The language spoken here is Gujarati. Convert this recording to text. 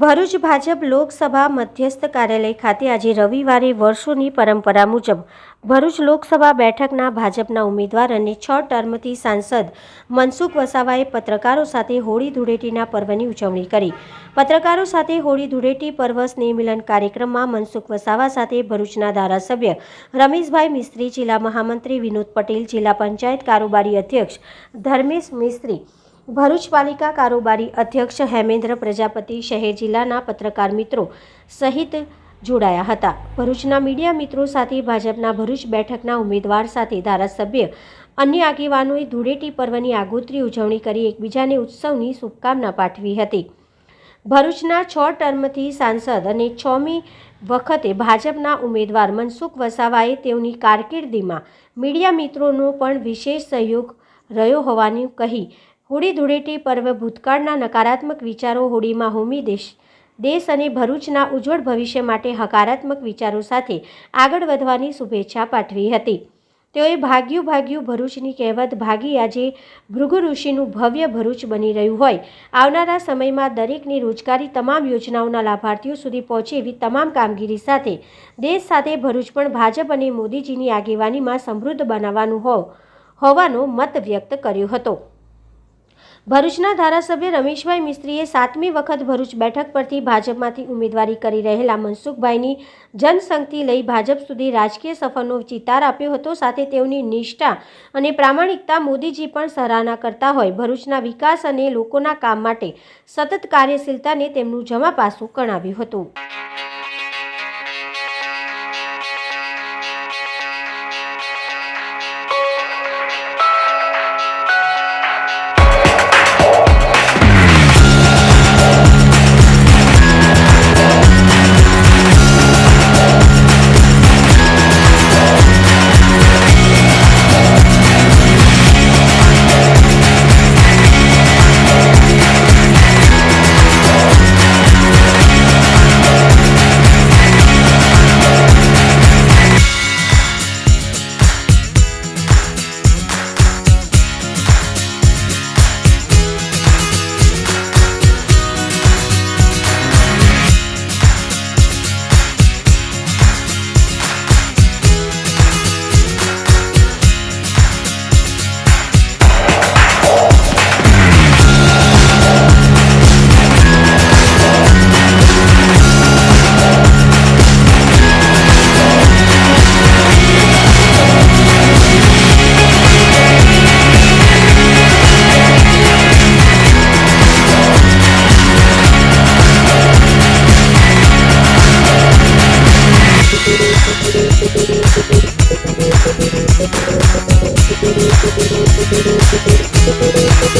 ભરૂચ ભાજપ લોકસભા મધ્યસ્થ કાર્યાલય ખાતે આજે રવિવારે વર્ષોની પરંપરા મુજબ ભરૂચ લોકસભા બેઠકના ભાજપના ઉમેદવાર અને છ ટર્મથી સાંસદ મનસુખ વસાવાએ પત્રકારો સાથે હોળી ધૂળેટીના પર્વની ઉજવણી કરી. પત્રકારો સાથે હોળી ધૂળેટી પર્વ સ્નેહમિલન કાર્યક્રમમાં મનસુખ વસાવા સાથે ભરૂચના ધારાસભ્ય રમેશભાઈ મિસ્ત્રી, જિલ્લા મહામંત્રી વિનોદ પટેલ, જિલ્લા પંચાયત કારોબારી અધ્યક્ષ ધર્મેશ મિસ્ત્રી ભરૂચ પાલિકા કારોબારી અધ્યક્ષ હેમેન્દ્ર પ્રજાપતિ શહેર જિલ્લાના પત્રકાર મિત્રો સહિત જોડાયા હતા. ભરૂચના મીડિયા મિત્રો સાથે ભાજપના ભરૂચ બેઠકના ઉમેદવાર સાથે ધારાસભ્ય અન્ય આગેવાનોએ ધૂળેટી પર્વની આગોતરી ઉજવણી કરી એકબીજાને ઉત્સવની શુભકામના પાઠવી હતી. ભરૂચના છ ટર્મથી સાંસદ અને છમી વખતે ભાજપના ઉમેદવાર મનસુખ વસાવાએ તેઓની કારકિર્દીમાં મીડિયા મિત્રોનો પણ વિશેષ સહયોગ રહ્યો હોવાનું કહી હોળી ધૂળેટી પર્વ ભૂતકાળના નકારાત્મક વિચારો હોળીમાં હોમી દેશ. દેશ અને ભરૂચના ઉજ્જવળ ભવિષ્ય માટે હકારાત્મક વિચારો સાથે આગળ વધવાની શુભેચ્છા પાઠવી હતી. તેઓએ ભાગ્યું ભાગ્યું ભરૂચની કહેવત ભાગી આજે ભૃગુ ઋષિનું ભવ્ય ભરૂચ બની રહ્યું હોય. આવનારા સમયમાં દરેકની રોજગારી તમામ યોજનાઓના લાભાર્થીઓ સુધી પહોંચે એવી તમામ કામગીરી સાથે દેશ સાથે ભરૂચ પણ ભાજપ અને મોદીજીની આગેવાનીમાં સમૃદ્ધ બનાવવાનું હો, હોવાનો મત વ્યક્ત કર્યો હતો. ભરૂચના ધારાસભ્ય રમેશભાઈ મિસ્ત્રીએ સાતમી વખત ભરૂચ બેઠક પરથી ભાજપમાંથી ઉમેદવારી કરી રહેલા મનસુખભાઈની જનસંઘથી લઈ ભાજપ સુધી રાજકીય સફરનો ચિતાર આપ્યો હતો. સાથે તેઓની નિષ્ઠા અને પ્રામાણિકતા મોદીજી પણ સરાહના કરતા હોય. ભરૂચના વિકાસ અને લોકોના કામ માટે સતત કાર્યશીલતાને તેમનું જમા પાસું ગણાવ્યું હતું.